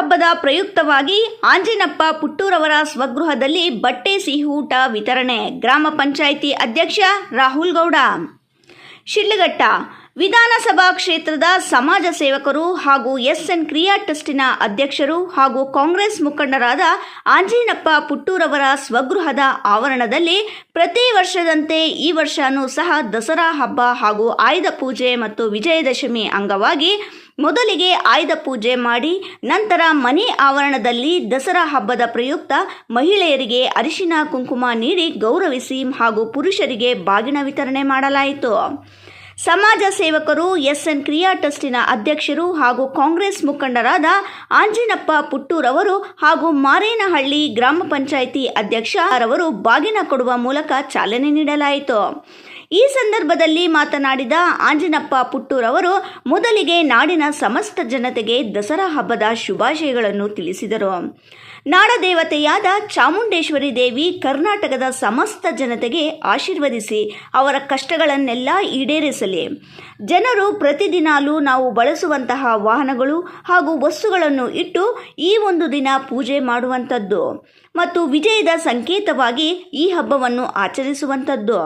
ಹಬ್ಬದ ಪ್ರಯುಕ್ತವಾಗಿ ಆಂಜಿನಪ್ಪ ಪುಟ್ಟೂರವರ ಸ್ವಗೃಹದಲ್ಲಿ ಬಟ್ಟೆ ಸಿಹಿಊಟ ವಿತರಣೆ. ಗ್ರಾಮ ಪಂಚಾಯಿತಿ ಅಧ್ಯಕ್ಷ ರಾಹುಲ್ ಗೌಡ ಶಿಡ್ಲಘಟ್ಟ ವಿಧಾನಸಭಾ ಕ್ಷೇತ್ರದ ಸಮಾಜ ಸೇವಕರು ಹಾಗೂ ಎಸ್ಎನ್ ಕ್ರಿಯಾ ಟ್ರಸ್ಟಿನ ಅಧ್ಯಕ್ಷರು ಹಾಗೂ ಕಾಂಗ್ರೆಸ್ ಮುಖಂಡರಾದ ಆಂಜಿನಪ್ಪ ಪುಟ್ಟೂರವರ ಸ್ವಗೃಹದ ಆವರಣದಲ್ಲಿ ಪ್ರತಿ ವರ್ಷದಂತೆ ಈ ವರ್ಷನೂ ಸಹ ದಸರಾ ಹಬ್ಬ ಹಾಗೂ ಆಯುಧ ಪೂಜೆ ಮತ್ತು ವಿಜಯದಶಮಿ ಅಂಗವಾಗಿ ಮೊದಲಿಗೆ ಆಯುಧ ಪೂಜೆ ಮಾಡಿ ನಂತರ ಮನೆ ಆವರಣದಲ್ಲಿ ದಸರಾ ಹಬ್ಬದ ಪ್ರಯುಕ್ತ ಮಹಿಳೆಯರಿಗೆ ಅರಿಶಿನ ಕುಂಕುಮ ನೀಡಿ ಗೌರವಿಸಿ ಹಾಗೂ ಪುರುಷರಿಗೆ ಬಾಗಿನ ವಿತರಣೆ ಮಾಡಲಾಯಿತು. ಸಮಾಜ ಸೇವಕರು ಎಸ್ಎನ್ ಕ್ರಿಯಾ ಟ್ರಸ್ಟಿನ ಅಧ್ಯಕ್ಷರು ಹಾಗೂ ಕಾಂಗ್ರೆಸ್ ಮುಖಂಡರಾದ ಆಂಜಿನಪ್ಪ ಪುಟ್ಟೂರವರು ಹಾಗೂ ಮಾರೇನಹಳ್ಳಿ ಗ್ರಾಮ ಪಂಚಾಯಿತಿ ಅಧ್ಯಕ್ಷ ರವರು ಬಾಗಿನ ಕೊಡುವ ಮೂಲಕ ಚಾಲನೆ ನೀಡಲಾಯಿತು. ಈ ಸಂದರ್ಭದಲ್ಲಿ ಮಾತನಾಡಿದ ಆಂಜಿನಪ್ಪ ಪುಟ್ಟೂರವರು, ಮೊದಲಿಗೆ ನಾಡಿನ ಸಮಸ್ತ ಜನತೆಗೆ ದಸರಾ ಹಬ್ಬದ ಶುಭಾಶಯಗಳನ್ನು ತಿಳಿಸಿದರು. ನಾಡದೇವತೆಯಾದ ಚಾಮುಂಡೇಶ್ವರಿ ದೇವಿ ಕರ್ನಾಟಕದ ಸಮಸ್ತ ಜನತೆಗೆ ಆಶೀರ್ವದಿಸಿ ಅವರ ಕಷ್ಟಗಳನ್ನೆಲ್ಲ ಈಡೇರಿಸಲಿ. ಜನರು ಪ್ರತಿದಿನಾಲೂ ನಾವು ಬಳಸುವಂತಹ ವಾಹನಗಳು ಹಾಗೂ ವಸ್ತುಗಳನ್ನು ಇಟ್ಟು ಈ ಒಂದು ದಿನ ಪೂಜೆ ಮಾಡುವಂಥದ್ದು ಮತ್ತು ವಿಜಯದ ಸಂಕೇತವಾಗಿ ಈ ಹಬ್ಬವನ್ನು ಆಚರಿಸುವಂಥದ್ದು.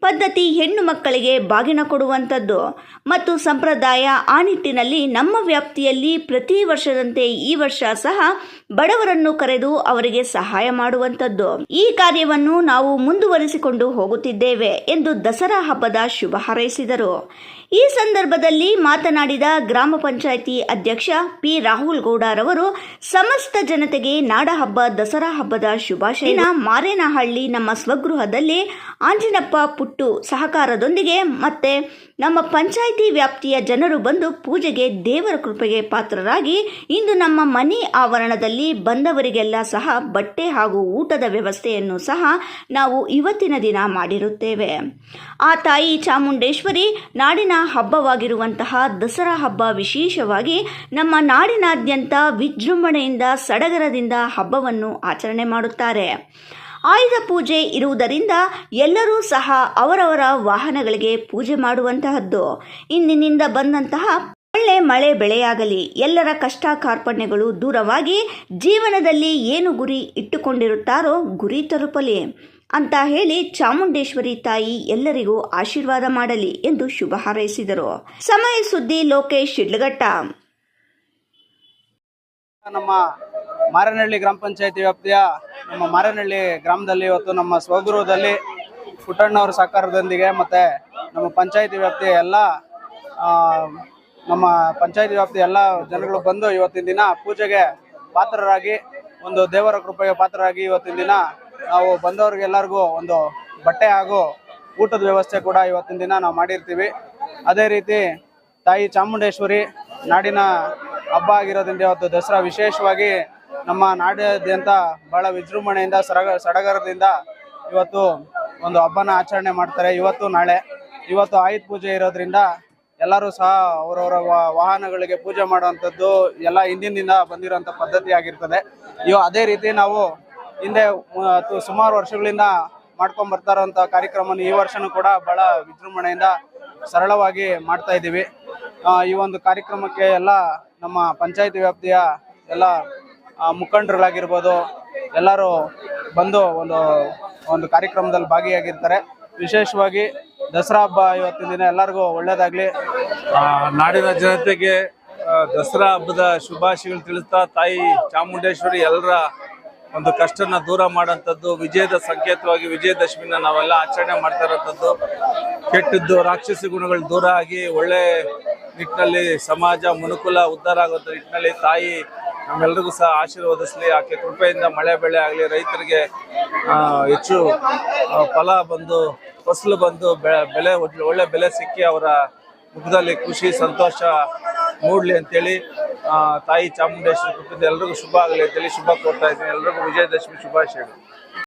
ಪದ್ಧತಿ ಹೆಣ್ಣು ಮಕ್ಕಳಿಗೆ ಬಾಗಿನ ಕೊಡುವಂಥದ್ದು. ಮತ್ತು ಸಂಪ್ರದಾಯ ಆ ನಿಟ್ಟಿನಲ್ಲಿ ನಮ್ಮ ವ್ಯಾಪ್ತಿಯಲ್ಲಿ ಪ್ರತಿ ವರ್ಷದಂತೆ ಈ ವರ್ಷ ಸಹ ಬಡವರನ್ನು ಕರೆದು ಅವರಿಗೆ ಸಹಾಯ ಮಾಡುವಂಥದ್ದು. ಈ ಕಾರ್ಯವನ್ನು ನಾವು ಮುಂದುವರಿಸಿಕೊಂಡು ಹೋಗುತ್ತಿದ್ದೇವೆ ಎಂದು ದಸರಾ ಹಬ್ಬದ ಶುಭ ಹಾರೈಸಿದರು. ಈ ಸಂದರ್ಭದಲ್ಲಿ ಮಾತನಾಡಿದ ಗ್ರಾಮ ಪಂಚಾಯಿತಿ ಅಧ್ಯಕ್ಷ ಪಿ ರಾಹುಲ್ ಗೌಡರವರು, ಸಮಸ್ತ ಜನತೆಗೆ ನಾಡಹಬ್ಬ ದಸರಾ ಹಬ್ಬದ ಶುಭಾಶಯ ಮಾರೇನಹಳ್ಳಿ ನಮ್ಮ ಸ್ವಗೃಹದಲ್ಲಿ ಆಂಜಿನಪ್ಪ ಪುಟ್ಟು ಸಹಕಾರದೊಂದಿಗೆ ಮತ್ತೆ ನಮ್ಮ ಪಂಚಾಯಿತಿ ವ್ಯಾಪ್ತಿಯ ಜನರು ಬಂದು ಪೂಜೆಗೆ ದೇವರ ಕೃಪೆಗೆ ಪಾತ್ರರಾಗಿ ಇಂದು ನಮ್ಮ ಮನೆ ಆವರಣದಲ್ಲಿ ಬಂದವರಿಗೆಲ್ಲ ಸಹ ಬಟ್ಟೆ ಹಾಗೂ ಊಟದ ವ್ಯವಸ್ಥೆಯನ್ನು ಸಹ ನಾವು ಇವತ್ತಿನ ದಿನ ಮಾಡಿರುತ್ತೇವೆ. ಆ ತಾಯಿ ಚಾಮುಂಡೇಶ್ವರಿ ನಾಡಿನ ಹಬ್ಬವಾಗಿರುವಂತಹ ದಸರಾ ಹಬ್ಬ ವಿಶೇಷವಾಗಿ ನಮ್ಮ ನಾಡಿನಾದ್ಯಂತ ವಿಜೃಂಭಣೆಯಿಂದ ಸಡಗರದಿಂದ ಹಬ್ಬವನ್ನು ಆಚರಣೆ ಮಾಡುತ್ತಾರೆ. ಆಯುಧ ಪೂಜೆ ಇರುವುದರಿಂದ ಎಲ್ಲರೂ ಸಹ ಅವರವರ ವಾಹನಗಳಿಗೆ ಪೂಜೆ ಮಾಡುವಂತಹದ್ದು. ಇಂದಿನಿಂದ ಬಂದಂತಹ ಒಳ್ಳೆ ಮಳೆ ಬೆಳೆಯಾಗಲಿ, ಎಲ್ಲರ ಕಷ್ಟ ಕಾರ್ಪಣ್ಯಗಳು ದೂರವಾಗಿ ಜೀವನದಲ್ಲಿ ಏನು ಗುರಿ ಇಟ್ಟುಕೊಂಡಿರುತ್ತಾರೋ ಗುರಿ ತಲುಪಲಿ ಅಂತ ಹೇಳಿ ಚಾಮುಂಡೇಶ್ವರಿ ತಾಯಿ ಎಲ್ಲರಿಗೂ ಆಶೀರ್ವಾದ ಮಾಡಲಿ ಎಂದು ಶುಭ ಹಾರೈಸಿದರು. ಸಮಯ ಸುದ್ದಿ ಲೋಕೇಶ್ ಶಿಡ್ಲಘಟ್ಟ. ನಮ್ಮ ಮಾರನಹಳ್ಳಿ ಗ್ರಾಮ ಪಂಚಾಯತಿ ವ್ಯಾಪ್ತಿಯ ನಮ್ಮ ಮಾರನಹಳ್ಳಿ ಗ್ರಾಮದಲ್ಲಿ ಇವತ್ತು ನಮ್ಮ ಸ್ವಗೃಹದಲ್ಲಿ ಪುಟ್ಟಣ್ಣವರ ಸಹಕಾರದೊಂದಿಗೆ ಮತ್ತೆ ನಮ್ಮ ಪಂಚಾಯತಿ ವ್ಯಾಪ್ತಿಯ ಎಲ್ಲ ನಮ್ಮ ಪಂಚಾಯತಿ ವ್ಯಾಪ್ತಿ ಎಲ್ಲ ಜನಗಳು ಬಂದು ಇವತ್ತಿನ ದಿನ ಪೂಜೆಗೆ ಪಾತ್ರರಾಗಿ, ಒಂದು ದೇವರ ಕೃಪೆಗೆ ಪಾತ್ರರಾಗಿ ಇವತ್ತಿನ ದಿನ ನಾವು ಬಂದವರಿಗೆಲ್ಲರಿಗೂ ಒಂದು ಬಟ್ಟೆ ಹಾಗೂ ಊಟದ ವ್ಯವಸ್ಥೆ ಕೂಡ ಇವತ್ತಿನ ದಿನ ನಾವು ಮಾಡಿರ್ತೀವಿ. ಅದೇ ರೀತಿ ತಾಯಿ ಚಾಮುಂಡೇಶ್ವರಿ ನಾಡಿನ ಹಬ್ಬ ಆಗಿರೋದ್ರಿಂದ ಇವತ್ತು ದಸರಾ ವಿಶೇಷವಾಗಿ ನಮ್ಮ ನಾಡಿನಾದ್ಯಂತ ಬಹಳ ವಿಜೃಂಭಣೆಯಿಂದ ಸಡಗ ಸಡಗರದಿಂದ ಇವತ್ತು ಒಂದು ಹಬ್ಬನ ಆಚರಣೆ ಮಾಡ್ತಾರೆ. ಇವತ್ತು ನಾಳೆ, ಇವತ್ತು ಆಯುಧ ಪೂಜೆ ಇರೋದ್ರಿಂದ ಎಲ್ಲರೂ ಸಹ ಅವರವರ ವಾಹನಗಳಿಗೆ ಪೂಜೆ ಮಾಡುವಂಥದ್ದು ಎಲ್ಲ ಹಿಂದಿನಿಂದ ಬಂದಿರುವಂಥ ಪದ್ಧತಿ ಆಗಿರ್ತದೆ ಇವು ಅದೇ ರೀತಿ ನಾವು ಹಿಂದೆ ಸುಮಾರು ವರ್ಷಗಳಿಂದ ಮಾಡ್ಕೊಂಡ್ ಬರ್ತಾ ಇರುವಂತ ಈ ವರ್ಷನೂ ಕೂಡ ಬಹಳ ವಿಜೃಂಭಣೆಯಿಂದ ಸರಳವಾಗಿ ಮಾಡ್ತಾ ಇದ್ದೀವಿ. ಈ ಒಂದು ಕಾರ್ಯಕ್ರಮಕ್ಕೆ ಎಲ್ಲ ನಮ್ಮ ಪಂಚಾಯತ್ ವ್ಯಾಪ್ತಿಯ ಎಲ್ಲ ಮುಖಂಡರುಗಳಾಗಿರ್ಬೋದು, ಎಲ್ಲರೂ ಬಂದು ಒಂದು ಒಂದು ಕಾರ್ಯಕ್ರಮದಲ್ಲಿ ಭಾಗಿಯಾಗಿರ್ತಾರೆ. ವಿಶೇಷವಾಗಿ ದಸರಾ ಹಬ್ಬ ಇವತ್ತಿನ ದಿನ ಎಲ್ಲರಿಗೂ ಒಳ್ಳೇದಾಗ್ಲಿ ನಾಡಿನ ಜನತೆಗೆ ದಸರಾ ಹಬ್ಬದ ಶುಭಾಶಯಗಳು ತಿಳಿಸ್ತಾ ತಾಯಿ ಚಾಮುಂಡೇಶ್ವರಿ ಎಲ್ಲರ ಒಂದು ಕಷ್ಟನ ದೂರ ಮಾಡೋಂಥದ್ದು ವಿಜಯದ ಸಂಕೇತವಾಗಿ ವಿಜಯದಶಮಿನ ನಾವೆಲ್ಲ ಆಚರಣೆ ಮಾಡ್ತಾ ಇರೋಂಥದ್ದು. ಕೆಟ್ಟದ್ದು ರಾಕ್ಷಸಿ ಗುಣಗಳು ದೂರ ಆಗಿ ಒಳ್ಳೆ ನಿಟ್ಟಿನಲ್ಲಿ ಸಮಾಜ ಮನುಕುಲ ಉದ್ಧಾರ ಆಗುವಂಥ ನಿಟ್ಟಿನಲ್ಲಿ ತಾಯಿ ನಮ್ಮೆಲ್ಲರಿಗೂ ಸಹ ಆಶೀರ್ವದಿಸಲಿ. ಆಕೆ ಕೃಪೆಯಿಂದ ಮಳೆ ಬೆಳೆ ಆಗಲಿ, ರೈತರಿಗೆ ಹೆಚ್ಚು ಫಲ ಬಂದು, ಫಸಲು ಬಂದು ಬೆಳೆ ಒಳ್ಳೆ ಬೆಲೆ ಸಿಕ್ಕಿ ಅವರ ಮುಖದಲ್ಲಿ ಖುಷಿ, ಸಂತೋಷ ಮೂಡಲಿ ಅಂತೇಳಿ ತಾಯಿ ಚಾಮುಂಡೇಶ್ವರಿ ಕುಟುಂಬದ ಎಲ್ರಿಗೂ ಶುಭ ಆಗಲಿ ಅಂತೇಳಿ ಶುಭ ಕೋರ್ತಾ ಇದ್ದೀನಿ. ಎಲ್ರಿಗೂ ವಿಜಯದಶಮಿ ಶುಭಾಶಯಗಳು.